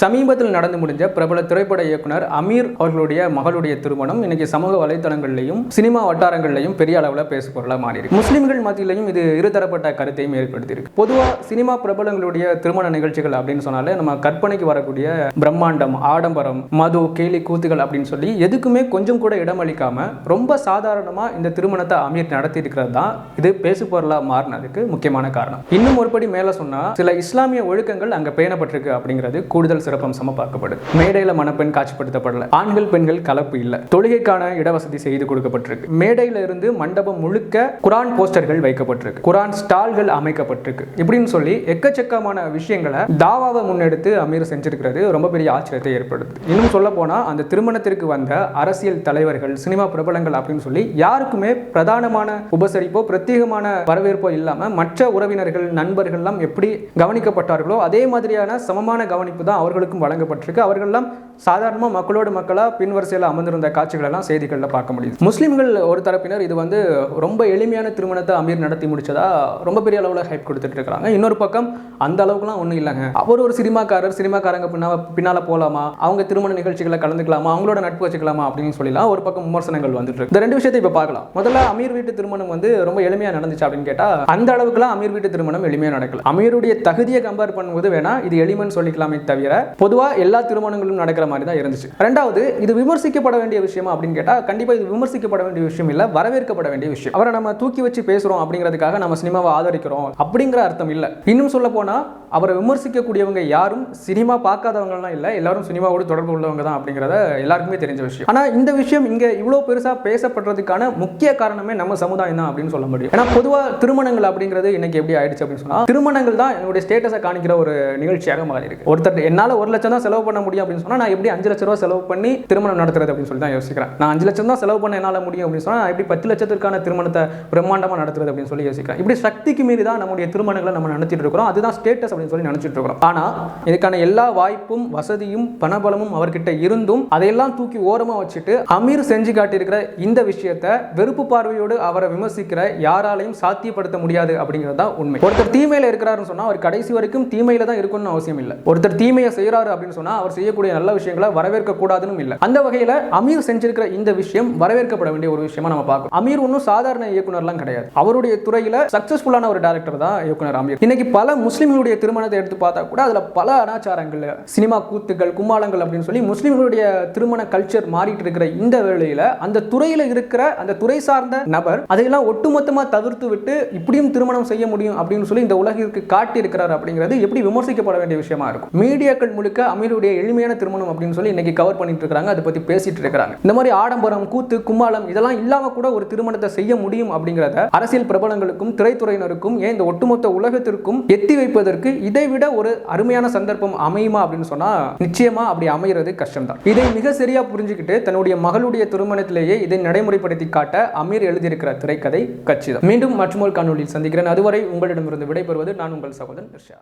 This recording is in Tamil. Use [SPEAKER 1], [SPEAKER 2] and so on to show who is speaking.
[SPEAKER 1] சமீபத்தில் நடந்து முடிஞ்ச பிரபல திரைப்பட இயக்குனர் அமீர் அவர்களுடைய மகளுடைய திருமணம் இன்னைக்கு சமூக வலைத்தளங்கள்லையும் சினிமா வட்டாரங்கள்லையும் பெரிய அளவில் பேசுபொருளாக மாறி இருக்கு முஸ்லிம்கள் மத்தியிலையும் இது இருதரப்பட்ட கருத்தையும் ஏற்படுத்தியிருக்கு. பொதுவாக சினிமா பிரபலங்களுடைய திருமண நிகழ்ச்சிகள் அப்படின்னு சொன்னாலே நம்ம கற்பனைக்கு வரக்கூடிய பிரம்மாண்டம் ஆடம்பரம் மது கேலி கூத்துகள் அப்படின்னு சொல்லி எதுக்குமே கொஞ்சம் கூட இடமளிக்காம ரொம்ப சாதாரணமாக இந்த திருமணத்தை அமீர் நடத்தி இருக்கிறது தான். இது பேசுபொருளாக மாறினதுக்கு முக்கியமான காரணம். இன்னும் ஒருபடி மேலே சொன்னால் சில இஸ்லாமிய ஒழுக்கங்கள் அங்கே பேணப்பட்டிருக்கு அப்படிங்கிறது கூடுதல் சிறப்பம்சமா பார்க்கப்படுது. மேடையில மணப்பெண் காட்சிப்படுத்தப்படல. ஆண்கள் பெண்கள் கலப்பு இல்ல. தொழுகைக்கான இடவசதி செய்து கொடுக்கப்பட்டிருக்கு. மேடையில இருந்து மண்டபம் முழுக்க குரான் போஸ்டர்கள் வைக்கப்பட்டிருக்கு. குரான் ஸ்டால்கள் அமைக்கப்பட்டிருக்கு. இப்படின்னு சொல்லி எக்கச்சக்கமான விஷயங்களை தாவாவை முன்னெடுத்து அமீர் செஞ்சிருக்கிறது ரொம்ப பெரிய ஆச்சரியத்தை ஏற்படுது இன்னும் சொல்ல போனா அந்த திருமணத்திற்கு வந்த அரசியல் தலைவர்கள் சினிமா பிரபலங்கள் அப்படின்னு சொல்லி யாருக்குமே பிரதானமான உபசரிப்போ பிரத்யேகமான வரவேற்போ இல்லாம மற்ற உறவினர்கள் நண்பர்கள்லாம் எப்படி கவனிக்கப்பட்டார்களோ அதே மாதிரியான சமமான கவனிப்பு தான் அவர்களுக்கும் வழங்கப்பட்டிருக்கு. அவர்கள்லாம் சாதாரணமாக மக்களோடு மக்களாக பின்வரிசையில் அமர்ந்திருந்த காட்சிகள் எல்லாம் செய்திகளில் பார்க்க முடியுது. முஸ்லீம்கள் ஒரு தரப்பினர் இது வந்து ரொம்ப எளிமையான திருமணத்தை அமீர் நடத்தி முடிச்சதா ரொம்ப பெரிய அளவில் ஹைப் கொடுத்துட்டு இருக்கிறாங்க. இன்னொரு பக்கம் அந்த அளவுக்குலாம் ஒன்றும் இல்லைங்க. அவர் ஒரு சினிமாக்காரர் சினிமாக்காரங்க பின்னா பின்னால் போகலாமா அவங்க திருமண நிகழ்ச்சிகளை கலந்துக்கலாமா? அவங்களோட நட்பு வச்சுக்கலாமா? அப்படின்னு சொல்லலாம் ஒரு பக்கம் விமர்சனங்கள் வந்துட்டு இருக்கு. இந்த ரெண்டு விஷயத்தை இப்போ பார்க்கலாம். முதல்ல அமீர் வீட்டு திருமணம் வந்து ரொம்ப எளிமையாக நடந்துச்சு அப்படின்னு கேட்டால் அந்த அளவுக்குலாம் அமீர் வீட்டு திருமணம் எளிமையாக நடக்கல. அமீருடைய தகுதியை கம்பேர் பண்ணும்போது வேணா இது எளிமைன்னு சொல்லிக்கலாமே தவிர பொதுவாக எல்லா திருமணங்களும் நடக்கிற மாதிரி தான் இருந்துச்சு. ரெண்டாவது இது விமர்சிக்கப்பட வேண்டிய விஷயமா அப்படின்னு கேட்டால் கண்டிப்பாக இது விமர்சிக்கப்பட வேண்டிய விஷயம் இல்லை வரவேற்கப்பட வேண்டிய விஷயம். அவரை நம்ம தூக்கி வச்சு பேசுகிறோம் அப்படிங்கிறதுக்காக நம்ம சினிமாவை ஆதரிக்கிறோம் அப்படிங்கிற அர்த்தம் இல்லை. இன்னும் சொல்ல போனால் அவரை விமர்சிக்கக்கூடியவங்க யாரும் சினிமா பார்க்காதவங்கலாம் இல்லை. எல்லாரும் சினிமாவோடு தொடர்பு உள்ளவங்க தான் அப்படிங்கிறத எல்லாருக்குமே தெரிஞ்ச விஷயம். ஆனால் இந்த விஷயம் இங்கே இவ்வளோ பெருசாக பேசப்படுறதுக்கான முக்கிய காரணமே நம்ம சமுதாயம் தான் அப்படின்னு சொல்ல முடியும். ஏன்னா பொதுவாக திருமணங்கள் அப்படிங்கிறது இன்னைக்கு எப்படி ஆயிடுச்சு அப்படின்னு சொன்னால் திருமணங்கள் தான் என்னுடைய ஸ்டேட்டஸை காணிக்கிற ஒரு நிகழ்ச்சியாக மாறி இருக்கு ஒருத்தர் என்னால் ஒரு லட்சம் தான் செலவு பண்ண முடியும் அப்படின்னு சொன்னால் நான் எப்படி அஞ்சு லட்ச ரூபா செலவு பண்ணி திருமணம் நடத்துறது அப்படின்னு சொல்லி தான் யோசிக்கிறேன். நான் அஞ்சு லட்சம் தான் செலவு பண்ண என்னால் முடியும் அப்படின்னு சொன்னால் நான் எப்படி பத்து லட்சத்திற்கான திருமணத்தை பிரம்மாண்டமாக நடத்துறது அப்படின்னு சொல்லி யோசிக்கிறேன். இப்படி சக்திக்கு மீறி தான் நம்முடைய திருமணங்களை நம்ம நடத்திட்டு இருக்கிறோம். அதுதான் ஸ்டேட்டஸ் அப்படின்னு சொல்லி நினச்சிட்டு இருக்கிறோம். ஆனால் இதுக்கான எல்லா வாய்ப்பும் வசதியும் பணபலமும் அவர்கிட்ட இருந்தும் அதையெல்லாம் தூக்கி ஓரமாக வச்சுட்டு அமீர் செஞ்சு காட்டியிருக்கிற இந்த விஷயத்தை வெறுப்பு பார்வையோடு அவரை விமர்சிக்கிற யாராலையும் சாத்தியப்படுத்த முடியாது அப்படிங்கிறது தான் உண்மை. ஒருத்தர் தீமையில் இருக்கிறாருன்னு சொன்னால் அவர் கடைசி வரைக்கும் தீமையில தான் இருக்கணும்னு அவசியம் இல்லை. ஒருத்தர் தீமையை செய்கிறாரு அப்படின்னு சொன்னால் அவர் செய்யக்கூடிய நல்ல விஷயங்களை வரவேற்க கூடாதுன்னு இல்லை. அந்த வகையில் அமீர் செஞ்சிருக்கிற இந்த விஷயம் வரவேற்கப்பட வேண்டிய ஒரு விஷயமா நம்ம பார்க்கணும். அமீர் ஒன்றும் சாதாரண இயக்குனர்லாம் கிடையாது. அவருடைய துறையில் சக்சஸ்ஃபுல்லான ஒரு டேரக்டர் தான் இயக்குனர் அமீர். இன்னைக்கு பல முஸ்லிம்களுடைய திருமணத்தை எடுத்து பார்த்தா கூட அதில் பல அனாச்சாரங்கள் சினிமா கூத்துக்கள் கும்மாளங்கள் அப்படின்னு சொல்லி முஸ்லிம்களுடைய திருமண கல்ச்சர் மாறிட்டு இருக்கிற இந்த வேளையில் அந்த துறையில் இருக்கிற அந்த துறை சார்ந்த நபர் அதையெல்லாம் ஒட்டுமொத்தமாக தவிர்த்து விட்டு இப்படியும் திருமணம் செய்ய முடியும் அப்படின்னு சொல்லி இந்த உலகிற்கு காட்டி இருக்கிறார் அப்படிங்கிறது எப்படி விமர்சிக்கப்பட வேண்டிய விஷயமா இருக்கும். மீடியாக்கள் முழுக்க அமீருடைய எளிமையான திருமணம் அப்படின்னு சொல்லி இன்னைக்கு கவர் பண்ணிட்டு இருக்காங்க அதை பத்தி பேசிட்டு இருக்கிறாங்க. இந்த மாதிரி ஆடம்பரம் கூத்து கும்மாளம் இதெல்லாம் இல்லாம கூட ஒரு திருமணத்தை செய்ய முடியும் அப்படிங்கிறத அரசியல் பிரபலங்களுக்கும் திரைத்துறையினருக்கும் ஏன் இந்த ஒட்டுமொத்த உலகத்திற்கும் எத்தி வைப்பதற்கு இதை விட ஒரு அருமையான சந்தர்ப்பம் அமையுமா அப்படின்னு சொன்னா நிச்சயமா அப்படி அமைகிறது கஷ்டம்தான். இதை மிக சரியா புரிஞ்சுக்கிட்டு தன்னுடைய மகளுடைய திருமணத்திலேயே இதை நடைமுறைப்படுத்தி காட்ட அமீர் எழுதியிருக்கிற திரைக்கதை கச்சிதம். மீண்டும் மற்றொரு காணொலியில் சந்திக்கிறேன். அதுவரை உங்களிடமிருந்து விடைபெறுவது நான் உங்கள் சகோதரன் நிர்ஷா